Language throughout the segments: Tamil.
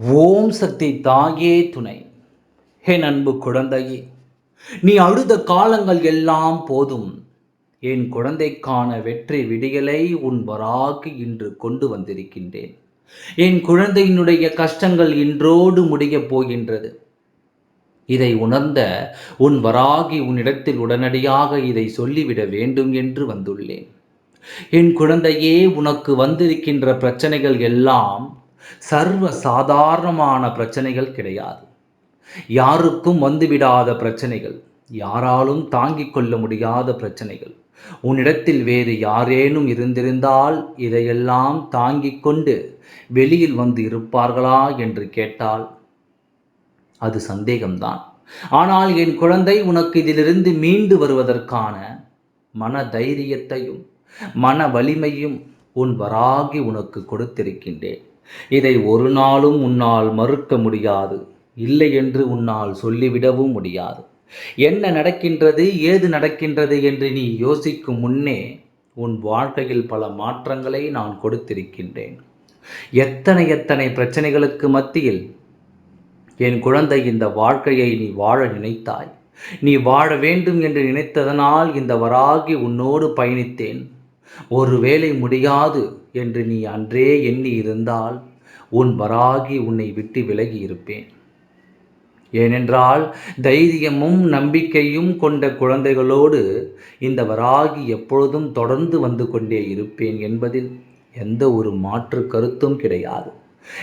ஓம் சக்தி தாயே துணை. என் அன்பு குழந்தையே நீ அழுத காலங்கள் எல்லாம் போதும். என் குழந்தைக்கான வெற்றி விடியலை உன் வராக்கு இன்று கொண்டு வந்திருக்கின்றேன். என் குழந்தையினுடைய கஷ்டங்கள் இன்றோடு முடியப் போகின்றது. இதை உணர்ந்த உன் வராகி உன்னிடத்தில் உடனடியாக இதை சொல்லிவிட வேண்டும் என்று வந்துள்ளேன். என் குழந்தையே உனக்கு வந்திருக்கின்ற பிரச்சனைகள் எல்லாம் சர்வ சாதாரணமான பிரச்சனைகள் கிடையாது. யாருக்கும் வந்துவிடாத பிரச்சனைகள் யாராலும் தாங்கிக் கொள்ள முடியாத பிரச்சனைகள். உன்னிடத்தில் வேறு யாரேனும் இருந்திருந்தால் இதையெல்லாம் தாங்கிக் கொண்டு வெளியில் வந்து இருப்பார்களா என்று கேட்டால் அது சந்தேகம்தான். ஆனால் என் குழந்தை உனக்கு இதிலிருந்து மீண்டு வருவதற்கான மன தைரியத்தையும் மன வலிமையும் உன் வராகி உனக்கு கொடுத்திருக்கின்றேன். இதை ஒரு நாளும் உன்னால் மறுக்க முடியாது. இல்லை என்று உன்னால் சொல்லிவிடவும் முடியாது. என்ன நடக்கின்றது ஏது நடக்கின்றது என்று நீ யோசிக்கும் முன்னே உன் வாழ்க்கையில் பல மாற்றங்களை நான் கொடுத்திருக்கின்றேன். எத்தனை எத்தனை பிரச்சனைகளுக்கு மத்தியில் என் குழந்தை இந்த வாழ்க்கையை நீ வாழ நினைத்தாய். நீ வாழ வேண்டும் என்று நினைத்ததனால் இந்த வராகி உன்னோடு பயணித்தேன். ஒருவேளை முடியாது என்று நீ அன்றே எண்ணி இருந்தால் உன் வராகி உன்னை விட்டு விலகி இருப்பேன். ஏனென்றால் தைரியமும் நம்பிக்கையும் கொண்ட குழந்தைகளோடு இந்த வராகி எப்பொழுதும் தொடர்ந்து வந்து கொண்டே இருப்பேன் என்பதில் எந்த ஒரு மாற்று கருத்தும் கிடையாது.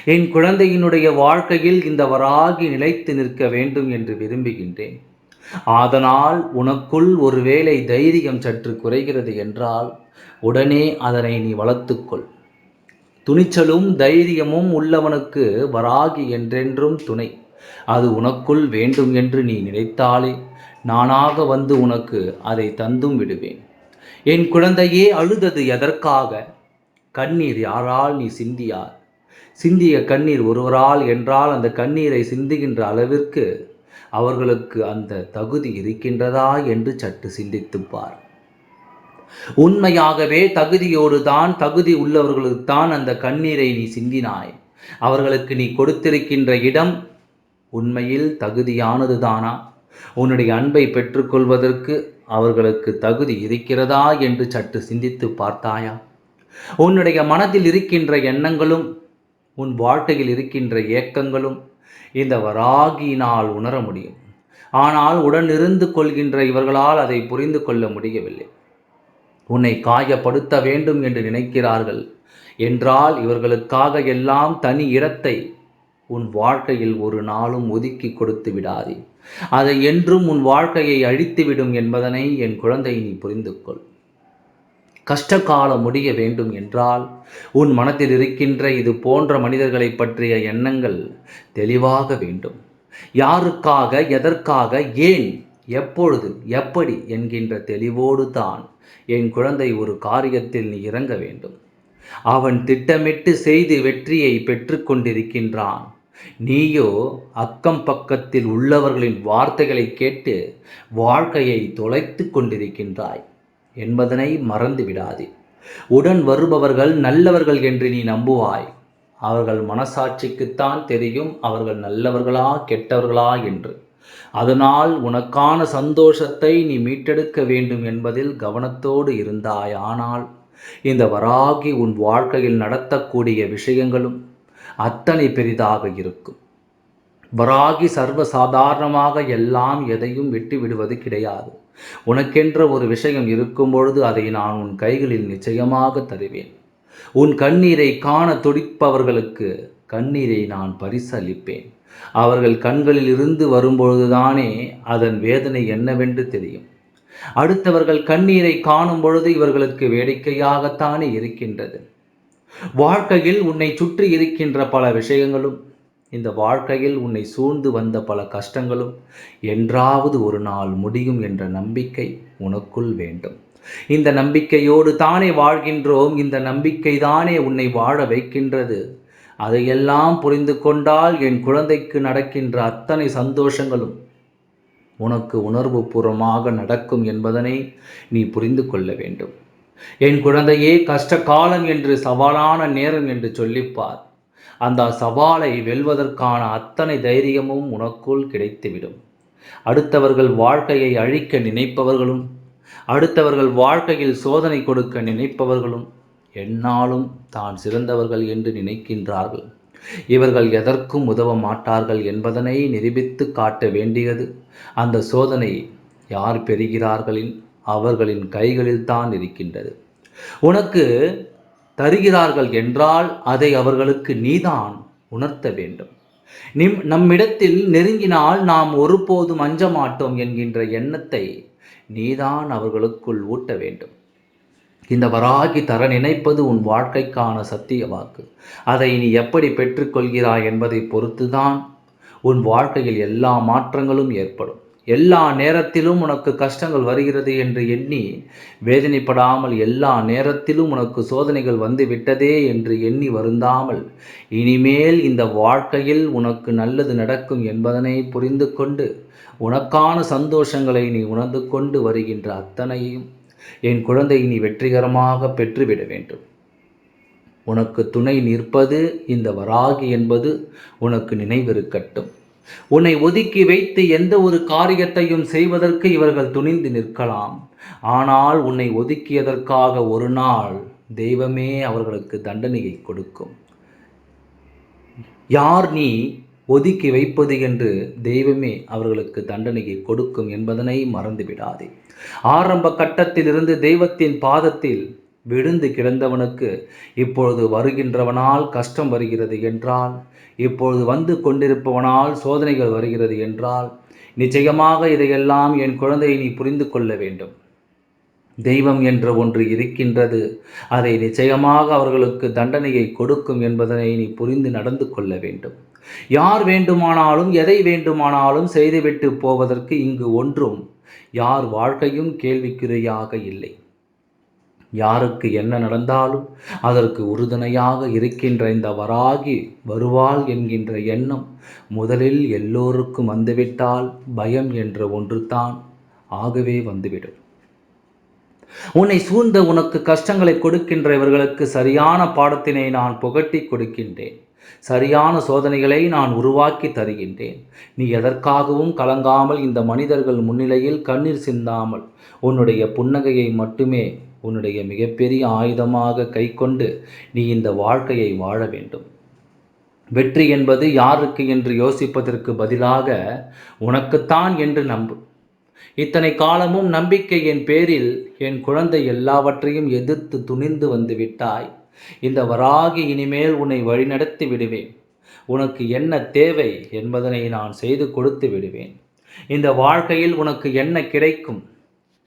என் குழந்தையினுடைய வாழ்க்கையில் இந்த வராகி நிலைத்து நிற்க வேண்டும் என்று விரும்புகின்றேன். அதனால் உனக்குள் ஒருவேளை தைரியம் சற்று குறைகிறது என்றால் உடனே அதனை நீ வளர்த்துக்கொள். துணிச்சலும் தைரியமும் உள்ளவனுக்கு வராகி என்றென்றும் துணை. அது உனக்குள் வேண்டும் என்று நீ நினைத்தாலே நானாக வந்து உனக்கு அதை தந்தும் விடுவேன். என் குழந்தையே அழுதது எதற்காக? கண்ணீர் யாரால் நீ சிந்தியார்? சிந்திய கண்ணீர் ஒருவரால் என்றால் அந்த கண்ணீரை சிந்துகின்ற அளவிற்கு அவர்களுக்கு அந்த தகுதி இருக்கின்றதா என்று சற்று சிந்தித்துப் பார். உண்மையாகவே தகுதியோடு தான் தகுதி உள்ளவர்களுக்குத்தான் அந்த கண்ணீரை நீ சிந்தினாய். அவர்களுக்கு நீ கொடுத்திருக்கின்ற இடம் உண்மையில் தகுதியானது தானா உன்னுடைய அன்பை பெற்றுக்கொள்வதற்கு அவர்களுக்கு தகுதி இருக்கிறதா என்று சற்று சிந்தித்து பார்த்தாயா? உன்னுடைய மனதில் இருக்கின்ற எண்ணங்களும் உன் வாழ்க்கையில் இருக்கின்ற ஏக்கங்களும் இந்த வராகியினால் உணர முடியும். ஆனால் உடனிருந்து கொள்கின்ற இவர்களால் அதை புரிந்து கொள்ள முடியவில்லை. உன்னை காயப்படுத்த வேண்டும் என்று நினைக்கிறார்கள். என்றால் இவர்களுக்காக எல்லாம் தனி இடத்தை உன் வாழ்க்கையில் ஒரு நாளும் ஒதுக்கி கொடுத்து விடாதே. அதை என்றும் உன் வாழ்க்கையை அழித்துவிடும் என்பதனை என் குழந்தை நீ புரிந்து கொள் கஷ்டகாலம் முடிய வேண்டும் என்றால் உன் மனத்தில் இருக்கின்ற இது போன்ற மனிதர்களை பற்றிய எண்ணங்கள் தெளிவாக வேண்டும். யாருக்காக எதற்காக ஏன் எப்பொழுது எப்படி என்கின்ற தெளிவோடு தான் என் குழந்தை ஒரு காரியத்தில் நீ இறங்க வேண்டும். அவன் திட்டமிட்டு செய்து வெற்றியை பெற்று கொண்டிருக்கின்றான். நீயோ அக்கம் பக்கத்தில் உள்ளவர்களின் வார்த்தைகளை கேட்டு வாழ்க்கையை தொலைத்து கொண்டிருக்கின்றாய். என்பதனை மறந்து விடாதே. உடன் வருபவர்கள் நல்லவர்கள் என்று நீ நம்புவாய். அவர்கள் மனசாட்சிக்குத்தான் தெரியும் அவர்கள் நல்லவர்களா கெட்டவர்களா என்று. அதனால் உனக்கான சந்தோஷத்தை நீ மீட்டெடுக்க வேண்டும் என்பதில் கவனத்தோடு இருந்தாய். ஆனால் இந்த வராகி உன் வாழ்க்கையில் நடத்தக்கூடிய விஷயங்களும் அத்தனை பெரிதாக இருக்கும். வராகி சர்வ சாதாரணமாக எல்லாம் எதையும் விட்டு விடுவது கிடையாது. உனக்கென்ற ஒரு விஷயம் இருக்கும் பொழுது அதை நான் உன் கைகளில் நிச்சயமாக தருவேன். உன் கண்ணீரை காண துடிப்பவர்களுக்கு கண்ணீரை நான் பரிசளிப்பேன். அவர்கள் கண்களில் இருந்து வரும்பொழுதுதானே அதன் வேதனை என்னவென்று தெரியும். அடுத்தவர்கள் கண்ணீரை காணும் பொழுது இவர்களுக்கு வேடிக்கையாகத்தானே இருக்கின்றது. வாழ்க்கையில் உன்னை சுற்றி இருக்கின்ற பல விஷயங்களும் இந்த வாழ்க்கையில் உன்னை சூழ்ந்து வந்த பல கஷ்டங்களும் என்றாவது ஒரு நாள் முடியும் என்ற நம்பிக்கை உனக்குள் வேண்டும். இந்த நம்பிக்கையோடு தானே வாழ்கின்றோம் இந்த நம்பிக்கை தானே உன்னை வாழ வைக்கின்றது. அதையெல்லாம் புரிந்து கொண்டால் என் குழந்தைக்கு நடக்கின்ற அத்தனை சந்தோஷங்களும் உனக்கு உணர்வு பூர்வமாக நடக்கும் என்பதனை நீ புரிந்து கொள்ள வேண்டும். என் குழந்தையே கஷ்ட காலம் என்று சவாலான நேரம் என்று சொல்லிப்பார். அந்த சவாலை வெல்வதற்கான அத்தனை தைரியமும் உனக்குள் கிடைத்துவிடும். அடுத்தவர்கள் வாழ்க்கையை அழிக்க நினைப்பவர்களும் அடுத்தவர்கள் வாழ்க்கையில் சோதனை கொடுக்க நினைப்பவர்களும் என்னாலும் தான் சிறந்தவர்கள் என்று நினைக்கின்றார்கள். இவர்கள் எதற்கும் உதவ மாட்டார்கள் என்பதனை நிரூபித்து காட்ட வேண்டியது அந்த சோதனை யார் பெறுகிறார்களின்? அவர்களின் கைகளில்தான் இருக்கின்றது. உனக்கு தருகிறார்கள் என்றால் அதை அவர்களுக்கு நீதான் உணர்த்த வேண்டும். நிம் நம்மிடத்தில் நெருங்கினால் நாம் ஒருபோதும் அஞ்ச மாட்டோம் என்கின்ற எண்ணத்தை நீதான் அவர்களுக்குள் ஊட்ட வேண்டும். இந்த வராகி தர நினைப்பது உன் வாழ்க்கைக்கான சத்திய வாக்கு. அதை நீ எப்படி பெற்றுக்கொள்கிறாய் என்பதை பொறுத்துதான் உன் வாழ்க்கையில் எல்லா மாற்றங்களும் ஏற்படும். எல்லா நேரத்திலும் உனக்கு கஷ்டங்கள் வருகிறது என்று எண்ணி வேதனைப்படாமல் எல்லா நேரத்திலும் உனக்கு சோதனைகள் வந்து விட்டதே என்று எண்ணி வருந்தாமல் இனிமேல் இந்த வாழ்க்கையில் உனக்கு நல்லது நடக்கும் என்பதனை புரிந்து கொண்டு உனக்கான சந்தோஷங்களை நீ உணர்ந்து கொண்டு வருகின்ற அத்தனையும் என் குழந்தை நீ வெற்றிகரமாக பெற்றுவிட வேண்டும். உனக்கு துணை நிற்பது இந்த வராகி என்பது உனக்கு நினைவிருக்கட்டும். உன்னை ஒதுக்கி வைத்து எந்த ஒரு காரியத்தையும் செய்வதற்கு இவர்கள் துணிந்து நிற்கலாம். ஆனால் உன்னை ஒதுக்கியதற்காக ஒரு நாள் தெய்வமே அவர்களுக்கு தண்டனையை கொடுக்கும். யார் நீ ஒதுக்கி வைப்பது என்று தெய்வமே அவர்களுக்கு தண்டனையை கொடுக்கும் என்பதனை மறந்துவிடாதே. ஆரம்ப கட்டத்திலிருந்து தெய்வத்தின் பாதத்தில் விழுந்து கிடந்தவனுக்கு இப்பொழுது வருகின்றவனால் கஷ்டம் வருகிறது என்றால் இப்பொழுது வந்து கொண்டிருப்பவனால் சோதனைகள் வருகிறது என்றால் நிச்சயமாக இதையெல்லாம் என் குழந்தையை நீ புரிந்து கொள்ள வேண்டும். தெய்வம் என்ற ஒன்று இருக்கின்றது அதை நிச்சயமாக அவர்களுக்கு தண்டனையை கொடுக்கும் என்பதனை நீ புரிந்து நடந்து கொள்ள வேண்டும். யார் வேண்டுமானாலும் எதை வேண்டுமானாலும் செய்துவிட்டு போவதற்கு இங்கு ஒன்றும் யார் வாழ்க்கையும் கேள்விக்குறையாக இல்லை. யாருக்கு என்ன நடந்தாலும் அதற்கு உறுதுணையாக இருக்கின்ற இந்த வராகி வருவாள் என்கின்ற எண்ணம் முதலில் எல்லோருக்கும் வந்துவிட்டால் பயம் என்ற ஒன்று தான் ஆகவே வந்துவிடும். உன்னை சூழ்ந்த உனக்கு கஷ்டங்களை கொடுக்கின்ற இவர்களுக்கு சரியான பாடத்தினை நான் புகட்டி கொடுக்கின்றேன். சரியான சோதனைகளை நான் உருவாக்கி தருகின்றேன். நீ எதற்காகவும் கலங்காமல் இந்த மனிதர்கள் முன்னிலையில் கண்ணீர் சிந்தாமல் உன்னுடைய புன்னகையை மட்டுமே உன்னுடைய மிகப்பெரிய ஆயுதமாக கை கொண்டு நீ இந்த வாழ்க்கையை வாழ வேண்டும். வெற்றி என்பது யாருக்கு என்று யோசிப்பதற்கு பதிலாக உனக்குத்தான் என்று நம்பு. இத்தனை காலமும் நம்பிக்கை என் பேரில் என் குழந்தை எல்லாவற்றையும் எதிர்த்து துணிந்து வந்து விட்டாய். இந்த வராகி இனிமேல் உன்னை வழிநடத்தி விடுவேன். உனக்கு என்ன தேவை என்பதனை நான் செய்து கொடுத்து விடுவேன். இந்த வாழ்க்கையில் உனக்கு என்ன கிடைக்கும்?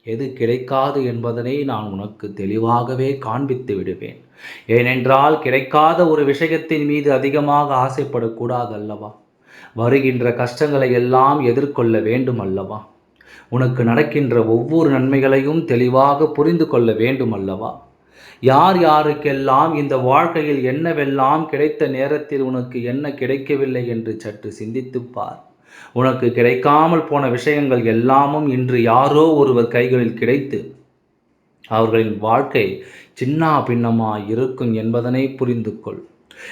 எது கிடைக்காது என்பதனை நான் உனக்கு தெளிவாகவே காண்பித்து விடுவேன். ஏனென்றால் கிடைக்காத ஒரு விஷயத்தின் மீது அதிகமாக ஆசைப்படக்கூடாது அல்லவா? வருகின்ற கஷ்டங்களை எல்லாம் எதிர்கொள்ள வேண்டும் அல்லவா? உனக்கு நடக்கின்ற ஒவ்வொரு நன்மைகளையும் தெளிவாக புரிந்து கொள்ள வேண்டும் அல்லவா? யார் யாருக்கெல்லாம் இந்த வாழ்க்கையில் என்னவெல்லாம் கிடைத்த நேரத்தில் உனக்கு என்ன கிடைக்கவில்லை என்று சற்று சிந்தித்துப் பார். உனக்கு கிடைக்காமல் போன விஷயங்கள் எல்லாமும் இன்று யாரோ ஒருவர் கைகளில் கிடைத்து அவர்களின் வாழ்க்கை சின்னா பின்னமாக இருக்கும் என்பதனை புரிந்து கொள்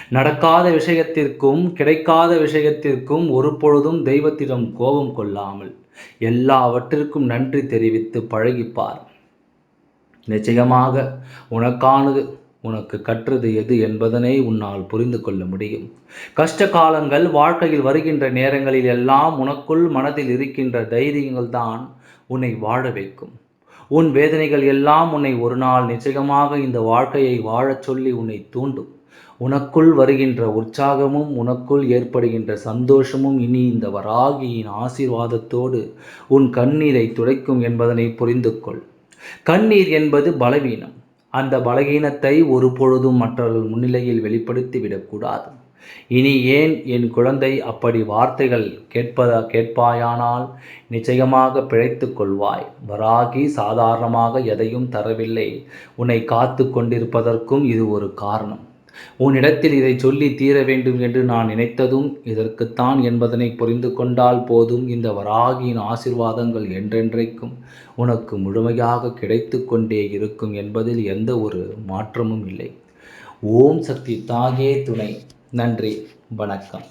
நடக்காத விஷயத்திற்கும் கிடைக்காத விஷயத்திற்கும் ஒரு பொழுதும் தெய்வத்திடம் கோபம் கொள்ளாமல் எல்லாவற்றிற்கும் நன்றி தெரிவித்து பழகிப்பார். நிச்சயமாக உனக்கானது உனக்கு கற்றது எது என்பதனை உன்னால் புரிந்து கொள்ள முடியும். கஷ்ட காலங்கள் வாழ்க்கையில் வருகின்ற நேரங்களில் எல்லாம் உனக்குள் மனதில் இருக்கின்ற தைரியங்கள் தான் உன்னை வாழ வைக்கும். உன் வேதனைகள் எல்லாம் உன்னை ஒரு நாள் நிச்சயமாக இந்த வாழ்க்கையை வாழச் சொல்லி உன்னை தூண்டும். உனக்குள் வருகின்ற உற்சாகமும் உனக்குள் ஏற்படுகின்ற சந்தோஷமும் இனி இந்த வராகியின் ஆசீர்வாதத்தோடு உன் கண்ணீரை துடைக்கும் என்பதனை புரிந்து கொள் கண்ணீர் என்பது பலவீனம். அந்த பலகீனத்தை ஒரு பொழுதும் மற்றவர்கள் முன்னிலையில் வெளிப்படுத்தி விடக்கூடாது. இனி ஏன் என் குழந்தை அப்படி வார்த்தைகள் கேட்பதா கேட்பாயானால் நிச்சயமாக பிழைத்து கொள்வாய். வராகி சாதாரணமாக எதையும் தரவில்லை. உன்னை காத்து கொண்டிருப்பதற்கும் இது ஒரு காரணம். உன்னிடத்தில் இதை சொல்லி தீர வேண்டும் என்று நான் நினைத்ததும் இதற்குத்தான் என்பதனை புரிந்து கொண்டால் போதும் இந்த வராகியின் ஆசிர்வாதங்கள் என்றென்றைக்கும் உனக்கு முழுமையாக கிடைத்து கொண்டே இருக்கும் என்பதில் எந்த ஒரு மாற்றமும் இல்லை. ஓம் சக்தி தாகே துணை. நன்றி. வணக்கம்.